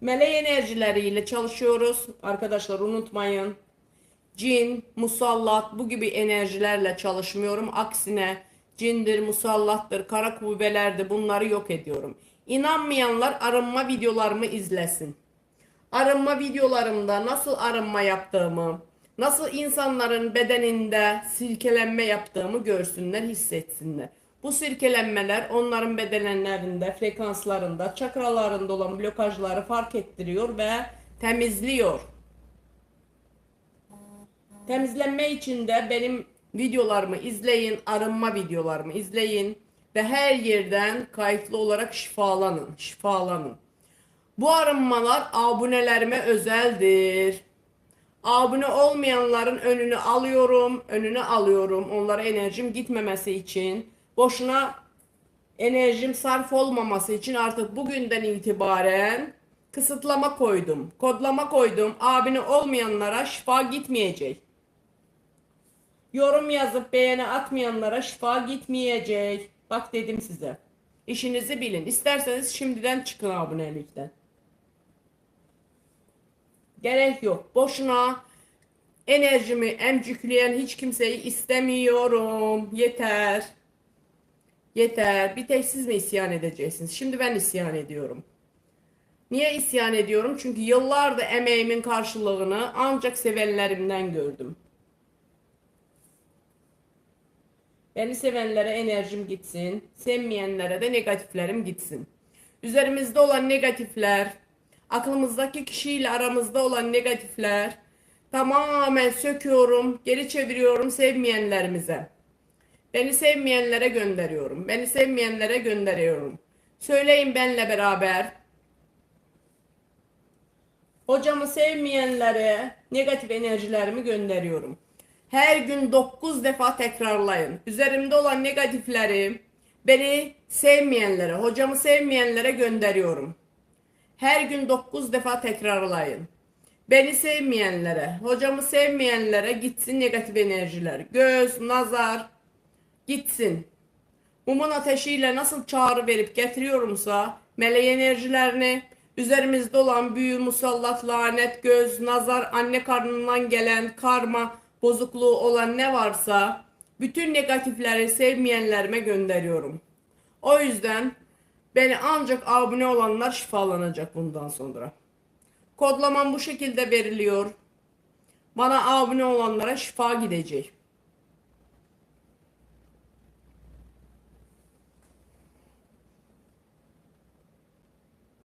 Melek enerjileriyle çalışıyoruz. Arkadaşlar unutmayın. Cin, musallat bu gibi enerjilerle çalışmıyorum. Aksine cindir, musallattır, kara kuvvelerdir bunları yok ediyorum. İnanmayanlar arınma videolarımı izlesin. Arınma videolarımda nasıl arınma yaptığımı, nasıl insanların bedeninde silkelenme yaptığımı görsünler, hissetsinler. Bu silkelenmeler onların bedenlerinde, frekanslarında, çakralarında olan blokajları fark ettiriyor ve temizliyor. Temizlenme için de benim videolarımı izleyin, arınma videolarımı izleyin ve her yerden kayıtlı olarak şifalanın, şifalanın. Bu arınmalar abonelerime özeldir. Abone olmayanların önünü alıyorum, önünü alıyorum. Onlara enerjim gitmemesi için, boşuna enerjim sarf olmaması için artık bugünden itibaren kısıtlama koydum. Kodlama koydum. Abone olmayanlara şifa gitmeyecek. Yorum yazıp beğeni atmayanlara şifa gitmeyecek. Bak dedim size. İşinizi bilin. İsterseniz şimdiden çıkın abonelikten. Gerek yok. Boşuna enerjimi emcükleyen hiç kimseyi istemiyorum. Yeter. Yeter. Bir tek siz mi isyan edeceksiniz? Şimdi ben isyan ediyorum. Niye isyan ediyorum? Çünkü yıllardır emeğimin karşılığını ancak sevenlerimden gördüm. Beni sevenlere enerjim gitsin, sevmeyenlere de negatiflerim gitsin. Üzerimizde olan negatifler, aklımızdaki kişiyle aramızda olan negatifler tamamen söküyorum, geri çeviriyorum sevmeyenlerimize. Beni sevmeyenlere gönderiyorum. Beni sevmeyenlere gönderiyorum. Söyleyin benle beraber. Hocamı sevmeyenlere negatif enerjilerimi gönderiyorum. Her gün 9 defa tekrarlayın. Üzerimde olan negatifleri beni sevmeyenlere, hocamı sevmeyenlere gönderiyorum. Her gün 9 defa tekrarlayın. Beni sevmeyenlere, hocamı sevmeyenlere gitsin negatif enerjiler. Göz, nazar gitsin. Mumun ateşiyle nasıl çağrı verip getiriyorumsa meleği enerjilerini üzerimizde olan büyü, musallat, lanet, göz, nazar, anne karnından gelen karma, bozukluğu olan ne varsa bütün negatifleri sevmeyenlerime gönderiyorum. O yüzden beni ancak abone olanlar şifalanacak bundan sonra. Kodlamam bu şekilde veriliyor. Bana abone olanlara şifa gidecek.